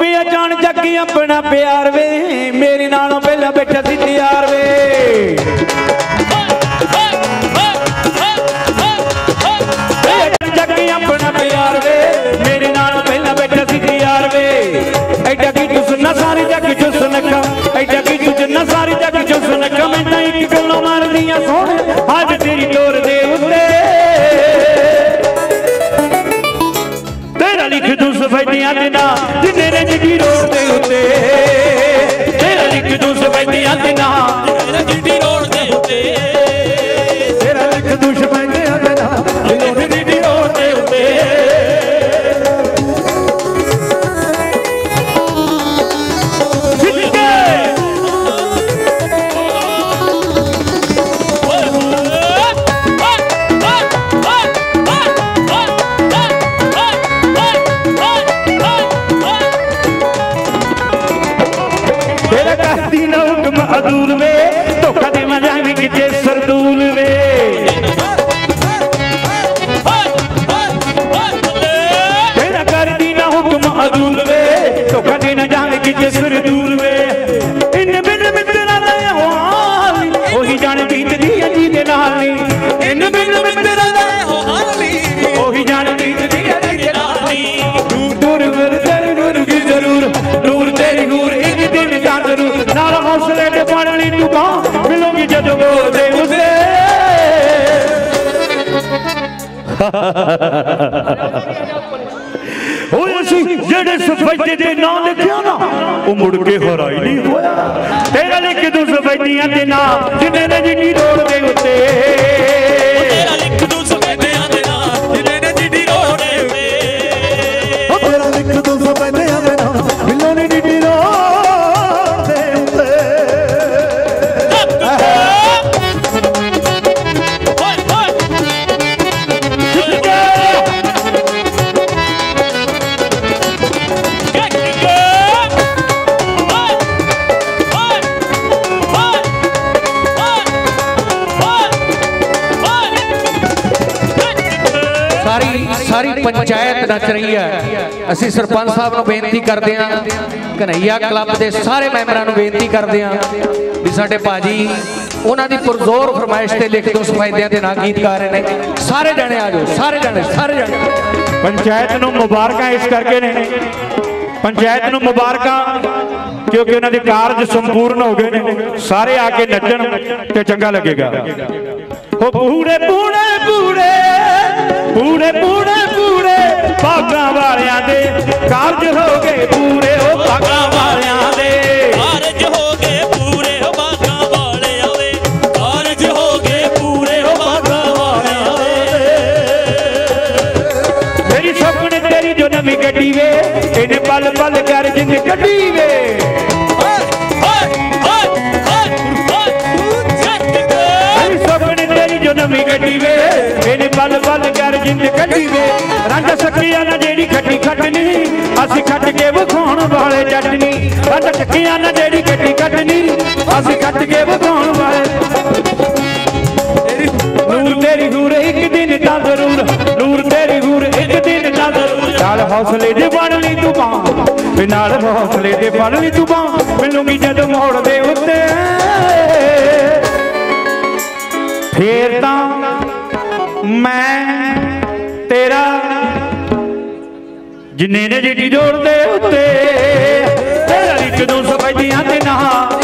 ਪਿਆ ਜਾਣ ਜੱਗੀ ਆਪਣਾ ਪਿਆਰ ਵੇ। ਮੇਰੇ ਨਾਲੋਂ ਪਹਿਲਾਂ ਬੈਠਾ ਸੀ ਤਿਆਰ ਵੇ। ਜੱਗੀ ਆਪਣਾ ਪਿਆਰ ਵੇ। ਮੇਰੇ ਨਾਲੋਂ ਪਹਿਲਾਂ ਬੈਠਾ ਸੀ ਤਿਆਰ ਵੇ। ਐਡਾ ਕੀ ਕਹਤੀ ਨਾ ਹੁਕਮ ਅਦੂਲ ਵੇ ਧੋਖਾ ਦੇ ਜਾਵੇਂ ਹੌਸਲੇ ਤੇ ਪੜ ਲਈ ਮਿਲੋਗੀ ਜਦੋਂ ਬੋਲਦੇ ਉਸੇ ਓਏ ਅਸੀਂ ਜਿਹੜੇ ਸਫੈਦੇ ਦੇ ਨਾਂ ਲਿਖਿਆ ਨਾ, ਉਹ ਮੁੜ ਕੇ ਹਰਾਈ ਨਹੀਂ ਹੋਇਆ। ਤੇਰਾ ਲਿਖ ਦੂੰ ਸਫੈਦੀਆਂ ਦੇ ਨਾਂ, ਜਿੰਨੇ ਨੇ ਜਿੱਡੀ ਰੋਡ ਦੇ ਉੱਤੇ। ਸਾਰੀ ਸਾਰੀ ਪੰਚਾਇਤ ਨੱਚ ਰਹੀ ਹੈ। ਅਸੀਂ ਸਰਪੰਚ ਸਾਹਿਬ ਨੂੰ ਬੇਨਤੀ ਕਰਦੇ ਹਾਂ ਕਨਈਆ ਕਲੱਬ ਦੇ ਸਾਰੇ ਮੈਂਬਰਾਂ ਨੂੰ ਬੇਨਤੀ ਕਰਦੇ ਹਾਂ ਵੀ ਸਾਡੇ ਭਾਜੀ ਉਹਨਾਂ ਦੀ ਪੁਰਜ਼ੋਰ ਫਰਮਾਇਸ਼ ਤੇ ਲਿਖ ਦੋ ਸਫਾਇਦਿਆਂ ਦੇ ਨਾਂ ਗੀਤ ਗਾ ਰਹੇ ਨੇ। ਸਾਰੇ ਜਣੇ ਆ ਜਾਓ, ਸਾਰੇ ਜਣੇ ਸਾਰੇ ਜਣੇ। ਪੰਚਾਇਤ ਨੂੰ ਮੁਬਾਰਕਾਂ ਇਸ ਕਰਕੇ ਨੇ। ਪੰਚਾਇਤ ਨੂੰ ਮੁਬਾਰਕਾਂ ਕਿਉਂਕਿ ਉਹਨਾਂ ਦੇ ਕਾਰਜ ਸੰਪੂਰਨ ਹੋ ਗਏ ਨੇ। ਸਾਰੇ ਆ ਕੇ ਨੱਚਣ ਤੇ ਚੰਗਾ ਲੱਗੇਗਾ। ਪੂਰੇ ਪੂਰੇ ਪੂਰੇ ਪੂਰੇ ਪੂਰੇ ਪੂਰੇ ਭਾਗਾਂ ਵਾਲਿਆਂ ਦੇ ਕਾਰਜ ਹੋ ਗਏ ਪੂਰੇ ਉਹ ਵਾਲਿਆਂ ਦੇ। ਕਾਰਜ ਹੋ ਗਏ ਪੂਰੇ ਹੋ ਬਾਗਾਂ ਵਾਲਿਆਂ ਦੇ। ਕਾਰਜ ਹੋ ਗਏ ਪੂਰੇ ਹੋ ਬਾਗਾਂ ਵਾਲਿਆਂ ਦੇ। ਮੇਰੀ ਸੁਪਨੇ ਤੇਰੀ ਜੋ ਨਵੀਂ ਗੱਡੀ ਵੇ ਇਹਨੇ ਪਲ ਪਲ ਕਰ ਜਿੰਦ ਕੱਢੀ ਵੇ। ਜਿੰਦ ਵੇ। ਰੰਗ ਸੱਕੀਆਂ ਨਾ ਜਿਹੜੀ ਖੱਟੀ ਖੱਟਨੀ ਅਸੀਂ ਖੱਟ ਕੇ ਵਿਖਾਉਣ ਵਾਲੇ ਜੱਟਨੀ। ਰੰਗ ਸੱਕੀਆਂ ਨਾ ਜਿਹੜੀ ਖੱਟੀ ਖੱਟਨੀ ਅਸੀਂ ਖੱਟ ਕੇ ਵਿਖਾਉਣ ਵਾਲੇ। ਨੂਰ ਤੇਰੀ ਨੂਰ, ਇੱਕ ਦਿਨ ਤਾਂ ਜ਼ਰੂਰ। ਨੂਰ ਤੇਰੀ ਨੂਰ, ਇੱਕ ਦਿਨ ਤਾਂ ਜ਼ਰੂਰ। ਨਾਲ ਹੌਸਲੇ ਦੇ ਬਣ ਲਈ ਤੂੰ ਬਾਂ ਵੀ ਨਾਲ ਹੌਸਲੇ ਦੇ ਬਣ ਲਈ ਤੂੰ ਬਾਂ ਮਿਲੂਗੀ ਜਦ ਮੋੜ ਦੇ ਉੱਤੇ। ਫੇਰ ਤਾਂ ਮੈਂ ਮੇਰਾ ਜਿੰਨੇ ਨੇ ਜਿੱਡੀ ਜੋੜਦੇ ਉੱਤੇ ਤੇਰਾ ਇੱਕ ਨੂੰ ਸਫਾਈਆਂ ਤੇ ਨਾ।